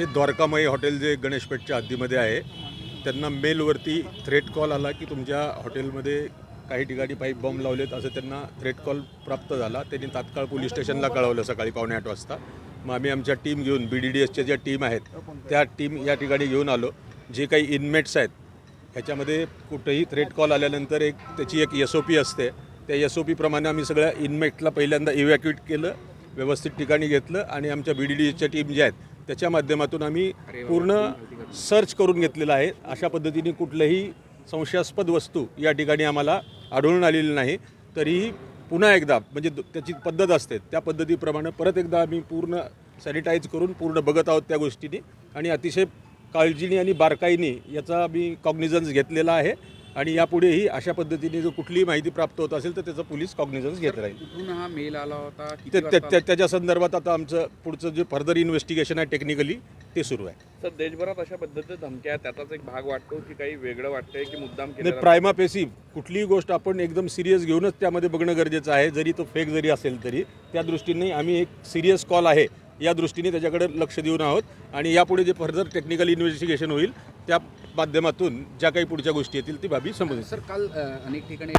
हे द्वारकामयी हॉटेल जे गणेशपेठच्या हद्दीमध्ये आहे त्यांना मेलवरती थ्रेट कॉल आला की तुमच्या हॉटेलमध्ये काही ठिकाणी पाईप बॉम्ब लावलेत असं त्यांना थ्रेट कॉल प्राप्त झाला. त्यांनी तात्काळ पोलीस स्टेशनला कळवलं सकाळी पावणे आठ वाजता. मग आम्ही आमच्या टीम घेऊन बी डी डी एसच्या ज्या टीम आहेत त्या टीम या ठिकाणी घेऊन आलो. जे काही इनमेट्स आहेत ह्याच्यामध्ये कुठंही थ्रेट कॉल आल्यानंतर एक त्याची एक एस ओ पी असते. त्या एस ओ पीप्रमाणे आम्ही सगळ्या इनमेटला पहिल्यांदा इव्हॅक्युएट केलं व्यवस्थित ठिकाणी घेतलं आणि आमच्या बी डी डी एसच्या टीम ज्या आहेत त्याच्या माध्यमातून आम्ही पूर्ण सर्च करून घेतलेलं आहे. अशा पद्धतीने कुठलंही संशयास्पद वस्तू या ठिकाणी आम्हाला आढळून आलेली नाही. तरीही पुन्हा एकदा म्हणजे त्याची पद्धत असते त्या पद्धतीप्रमाणे परत एकदा आम्ही पूर्ण सॅनिटाईज करून पूर्ण बघत आहोत त्या गोष्टीने. आणि अतिशय काळजीने आणि बारकाईने याचा आम्ही कॉग्निझन्स घेतलेला आहे. आणि यापुढेही अशा पद्धतीने जर कुठलीही माहिती प्राप्त होत असेल तर त्याचा पोलीस कॉग्निझन्स घेत राहील. कुठून हा मेल आला होता किती वाजता? त्याच्या संदर्भात आता आमचं पुढचं जे फर्दर इन्व्हेस्टिगेशन आहे टेक्निकली ते सुरू आहे. तर देशभरात अशा पद्धतीच्या धमक्या आहेत, त्याचाच एक भाग वाटतो की काही वेगळं वाटतंय की मुद्दाम नाही प्रायमा पेसी कुठलीही गोष्ट आपण एकदम सिरियस घेऊनच त्यामध्ये बघणं गरजेचं आहे. जरी तो फेक जरी असेल तरी त्या दृष्टीने आम्ही एक सिरियस कॉल आहे. या दृष्टीने त्याच्याकडे लक्ष देऊन आहोत. आणि यापुढे जे फर्दर टेक्निकल इन्व्हेस्टिगेशन होईल त्या माध्यमातून ज्या काही पुढच्या गोष्टी येतील ती बाबी समजेल सर काल अनेक ठिकाणी